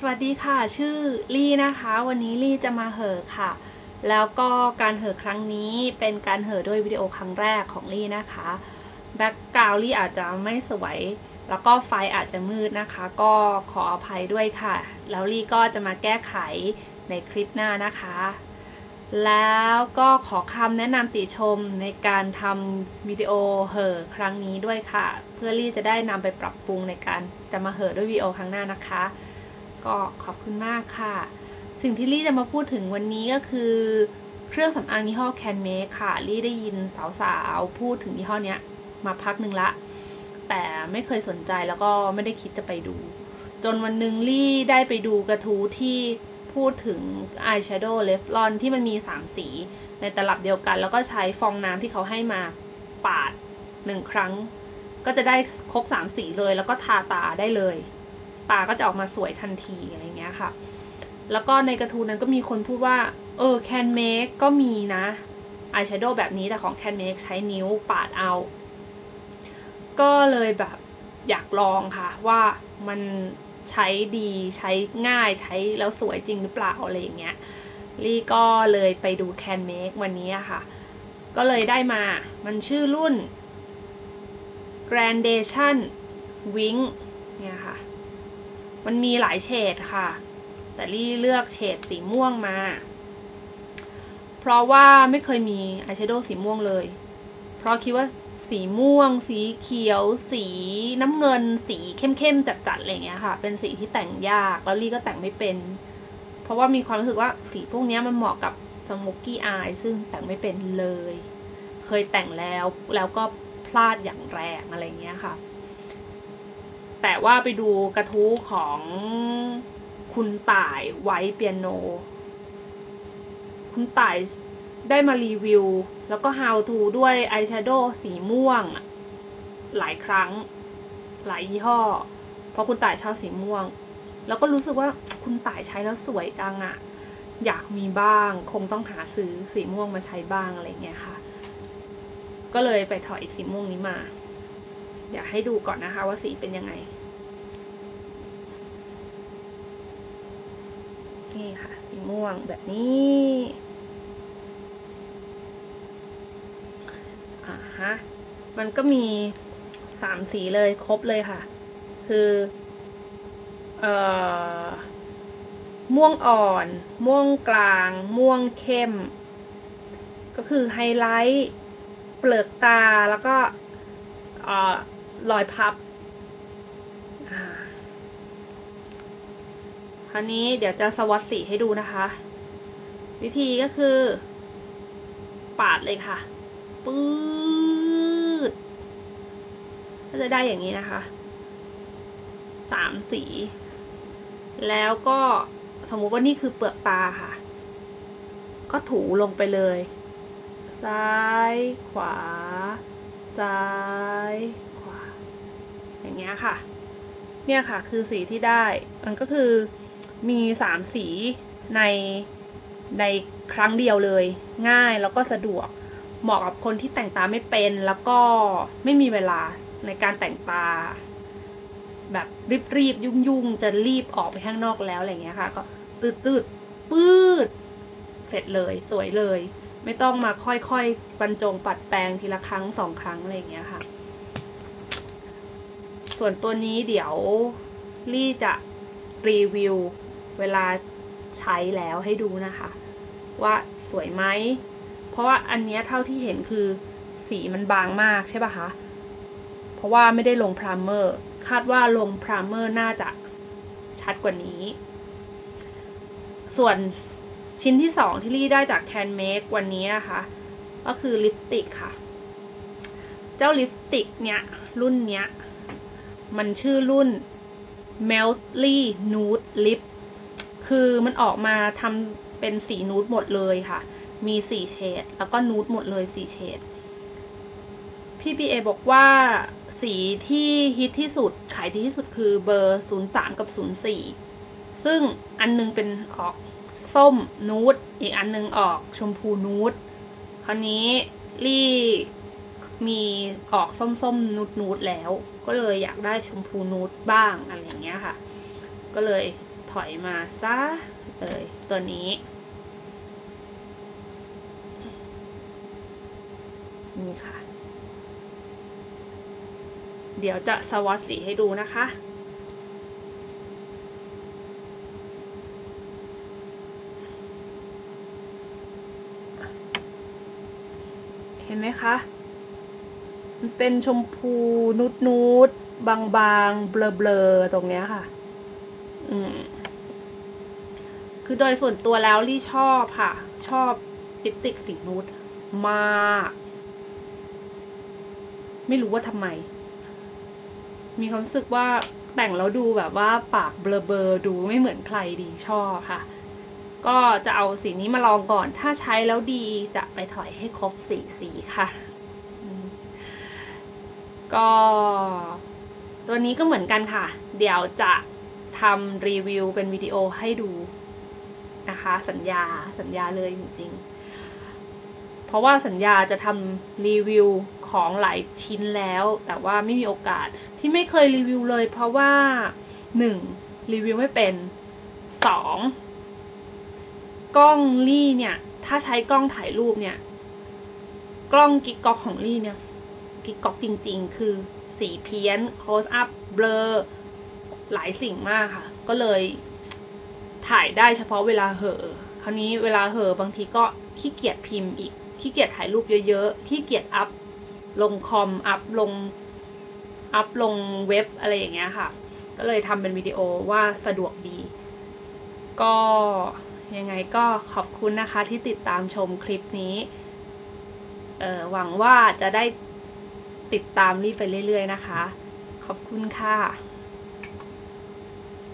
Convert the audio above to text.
สวัสดีค่ะ ชื่อลี่นะคะ วันนี้ลี่จะมาเห่อค่ะ แล้วก็การเห่อครั้งนี้เป็นการเห่อด้วยวิดีโอครั้งแรกของลี่นะคะแบ็กกราวลี่อาจจะไม่สวย แล้วก็ไฟอาจจะมืดนะคะ ก็ขออภัยด้วยค่ะ แล้วลี่ก็จะมาแก้ไขในคลิปหน้านะคะ แล้วก็ขอคำแนะนำติชมในการทำวิดีโอเห่อครั้งนี้ด้วยค่ะ เพื่อลี่จะได้นำไปปรับปรุงในการจะมาเห่อด้วยวิดีโอครั้งหน้านะคะ ก็ขอบคุณมากค่ะ สิ่งที่ลี่จะมาพูดถึงวันนี้ก็คือ เครื่องสำอางยี่ห้อ Can Make ค่ะ ลี่ได้ยินสาวๆ พูดถึงยี่ห้อนี้มาพักหนึ่งละ แต่ไม่เคยสนใจแล้วก็ไม่ได้คิดจะไปดู จนวันหนึ่งลี่ได้ไปดูกระทู้ที่พูดถึงอายแชโดว์เลฟลอนที่มันมี 3 สีในตลับเดียวกัน แล้วก็ใช้ฟองน้ำที่เขาให้มาปาดหนึ่งครั้ง ก็จะได้ครบ 3 สีเลยแล้วก็ทาตาได้เลย ตาก็จะออกมาสวยทันทีอะไรเงี้ยค่ะ แล้วก็ในกระทู้นั้นก็มีคนพูดว่า เออ Can Make ก็มีนะอายแชโดว์แบบนี้แต่ของ Can Make ใช้นิ้วปาดเอา ก็เลยแบบอยากลองค่ะ ว่ามันใช้ดีใช้ง่ายใช้แล้วสวยจริงหรือเปล่าอะไรอย่างเงี้ยลี่ก็เลยไปดู Can Make วันนี้ค่ะ ก็เลยได้มา มันชื่อรุ่น Gradation Wing เนี่ยค่ะ มันมีหลายเฉดค่ะ แต่ลี่เลือกเฉดสีม่วงมา เพราะว่าไม่เคยมีอายแชโดว์สีม่วงเลย เพราะคิดว่าสีม่วง สีเขียว สีน้ำเงิน สีเข้มๆจัดๆอะไรเงี้ยค่ะ เป็นสีที่แต่งยาก แล้วลี่ก็แต่งไม่เป็น เพราะว่ามีความรู้สึกว่าสีพวกนี้มันเหมาะกับสโมกกี้อายซึ่งแต่งไม่เป็นเลย เคยแต่งแล้วแล้วก็พลาดอย่างแรงอะไรเงี้ยค่ะ แต่ว่าไปดูกระทู้ของคุณต่ายไว้เปียโน คุณต่ายได้มารีวิว แล้วก็ how to ด้วยอายแชโดว์สีม่วง หลายครั้ง หลายยี่ห้อ เพราะคุณต่ายชอบสีม่วง แล้วก็รู้สึกว่าคุณต่ายใช้แล้วสวยจังอะอยากมีบ้าง คงต้องหาซื้อสีม่วงมาใช้บ้างอะไรเงี้ยค่ะ ก็เลยไปถอยสีม่วงนี้มาอยากให้ดูก่อนนะคะว่าสีเป็นยังไง นี่ค่ะสีม่วงแบบนี้อ่าฮะมันก็มีสามสีเลยครบเลยค่ะ คือเอ่อม่วงอ่อน ม่วงกลาง ม่วงเข้ม ก็คือไฮไลท์ เปลือกตาแล้วก็เอ่อรอยพับ อ่า ค ราวนี้เดี๋ยวจะสวัสดสีให้ดูนะคะ วิธีก็คือ ปาดเลยค่ะปื๊ดก็จะได้อย่างนี้นะคะสามสี แล้วก็สมมุติว่านี่คือเปลือกตาค่ะ ก็ถูลงไปเลย ซ้ายขวา ซ้ายขวา อย่างเงี้ยค่ะ เนี่ยค่ะคือสีที่ได้ มันก็คือ มีสามสีในในครั้งเดียวเลย ง่ายแล้วก็สะดวก เหมาะกับคนที่แต่งตาไม่เป็นแล้วก็ไม่มีเวลาในการแต่งตา แบบรีบๆยุ่งๆ จะรีบออกไปข้างนอกแล้วอะไรเงี้ยค่ะ ก็ตืดตืดๆปื๊ดเสร็จเลยสวยเลย ไม่ต้องมาค่อยๆบรรจงปัดแปรงทีละครั้งสองครั้งอะไรเงี้ยค่ะ ส่วนตัวนี้เดี๋ยวลี่จะรีวิว เวลาใช้แล้วให้ดูนะคะ ว่าสวยไหม เพราะว่าอันเนี้ยเท่าที่เห็นคือสีมันบางมากใช่ปะคะ เพราะว่าไม่ได้ลงพรามเมอร์ คาดว่าลงพรามเมอร์น่าจะชัดกว่านี้ ส่วนชิ้นที่สองที่ลี่ได้จาก Can Make วันนี้นะคะ ก็คือลิปสติกค่ะ เจ้าลิปสติกเนี้ย รุ่นเนี้ย มันชื่อรุ่น Meltly Nude Lip คือมันออกมาทำเป็นสีนูดหมดเลยค่ะ มีสี่เฉดแล้วก็นูดหมดเลยสี่เฉดพี่พีเอบอกว่าสีที่ฮิตที่สุดขายดีที่สุดคือเบอร์ 03 กับ 04 ซึ่งอันนึงเป็นออกส้มนูดอีกอันนึงออกชมพูนูดคราวนี้ลี่มีออกส้มๆนูดนูดแล้ว ก็เลยอยากได้ชมพูนูดบ้างอะไรอย่างเงี้ยค่ะ ก็เลย อยมาซะเลยตัวนี้ นี่ค่ะ เดี๋ยวจะสวอตสีให้ดูนะคะ เห็นไหมคะ มันเป็นชมพูนุดนูดบางบางๆ เบลอๆ ตรงเนี้ยค่ะ อืม คือโดยส่วนตัวแล้วลี่ชอบค่ะ ชอบลิปติกสีนูดมาก ไม่รู้ว่าทำไม มีความรู้สึกว่าแต่งแล้วดูแบบว่าปากเบลอเบลอดูไม่เหมือนใครดีชอบค่ะ ก็จะเอาสีนี้มาลองก่อน ถ้าใช้แล้วดีจะไปถอยให้ครบสีสีค่ะก็ ตัวนี้ก็เหมือนกันค่ะ เดี๋ยวจะทำรีวิวเป็นวิดีโอให้ดู นะคะ สัญญาสัญญาเลยจริงๆ เพราะว่าสัญญาจะทำรีวิวของหลายชิ้นแล้ว แต่ว่าไม่มีโอกาสที่ไม่เคยรีวิวเลย เพราะว่าหนึ่งรีวิวไม่เป็นสองกล้องลี่เนี่ย ถ้าใช้กล้องถ่ายรูปเนี่ย กล้องกิ๊กก๊อกของลี่เนี่ยกิ๊กก๊อกจริง ๆ คือสีเพี้ยน close up เบลอหลายสิ่งมากค่ะ ก็เลย ถ่ายได้เฉพาะเวลาเหอคราวนี้เวลาเหอบางทีก็ขี้เกียจพิมพ์อีกขี้เกียจถ่ายรูปเยอะๆขี้เกียจอัพลงคอมอัพลงอัพลงเว็บอะไรอย่างเงี้ยค่ะ ก็เลยทำเป็นวิดีโอว่าสะดวกดี ก็ยังไงก็ขอบคุณนะคะที่ติดตามชมคลิปนี้หวังว่าจะได้ติดตามรีไปเรื่อยๆนะคะ ขอบคุณค่ะ